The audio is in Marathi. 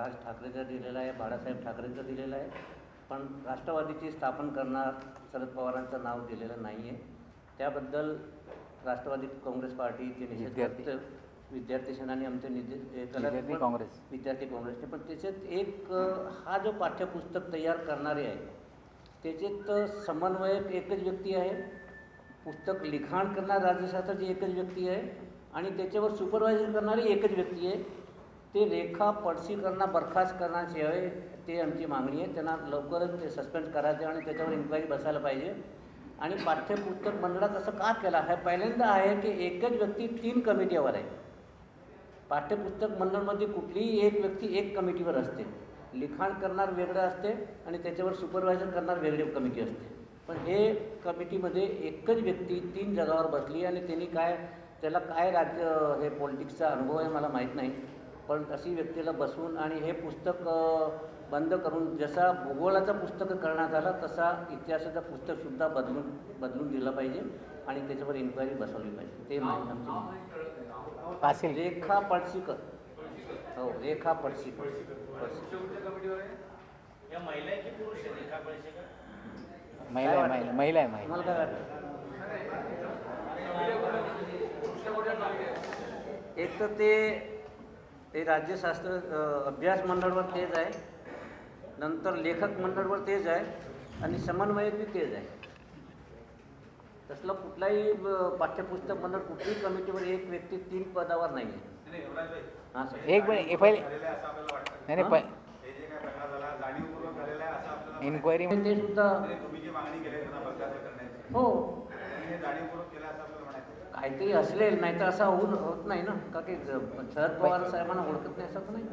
राज ठाकरेचं दिलेलं आहे बाळासाहेब ठाकरेंचं दिलेलं आहे. पण राष्ट्रवादीची स्थापन करणार शरद पवारांचं नाव दिलेलं नाही आहे त्याबद्दल राष्ट्रवादी काँग्रेस पार्टीचे निषेध विद्यार्थी. सेनानी आमचे निधे काँग्रेस. विद्यार्थी काँग्रेसने पण त्याच्यात एक हा जो पाठ्यपुस्तक तयार करणारे आहे त्याच्यात समन्वयक एकच व्यक्ती आहे. पुस्तक लिखाण करणार राज्यशास्त्राची एकच व्यक्ती आहे. आणि त्याच्यावर सुपरवायझर करणारी एकच व्यक्ती आहे. ते रेखा पडसी करणं बरखास्त करण्याची आहे ते आमची मागणी आहे. त्यांना लवकरच ते सस्पेंड करायचं आणि त्याच्यावर इन्क्वायरी बसायला पाहिजे. आणि पाठ्यपुस्तक मंडळात असं का केलं आहे? पहिल्यांदा आहे की एकच व्यक्ती तीन कमिटीवर आहे. पाठ्यपुस्तक मंडळमध्ये कुठलीही एक व्यक्ती एक कमिटीवर असते. लिखाण करणार वेगळं असते आणि त्याच्यावर सुपरवायझर करणार वेगळी कमिटी असते. पण हे कमिटीमध्ये एकच व्यक्ती तीन जगावर बसली आणि त्यांनी काय त्याला काय राज्य हे पॉलिटिक्सचा अनुभव आहे मला माहीत नाही. पण अशी व्यक्तीला बसवून आणि हे पुस्तक बंद करून जसा भूगोलाचं पुस्तक करण्यात आला तसा इतिहासाचं पुस्तकसुद्धा बदलून बदलून दिलं पाहिजे आणि त्याच्यावर इन्क्वायरी बसवली पाहिजे. ते माहिती रेखा पडशीकर हो रेखा पडशीकर महिला आहे? की पुरुष आहे रेखा पळशेकर महिला आहे महिला. महिला आहे महिला. तुम्हाला काय वाटतं? एक तर ते ते राज्यशास्त्र अभ्यास मंडळवर तेच आहे. नंतर लेखक मंडळवर तेच आहे. आणि समन्वयक बी तेच आहे. तसलं कुठलाही पाठ्यपुस्तक मंडळ कुठलीही कमिटीवर एक व्यक्ती तीन पदावर नाही आहे हां सर. एक मिनिट पहिले नाही नाही प- इन्क्वायरी ते सुद्धा हो. काहीतरी असेल नाही तर असा होऊन होत नाही ना. का की शरद पवार साहेबांना ओळखत नाही असं तर नाही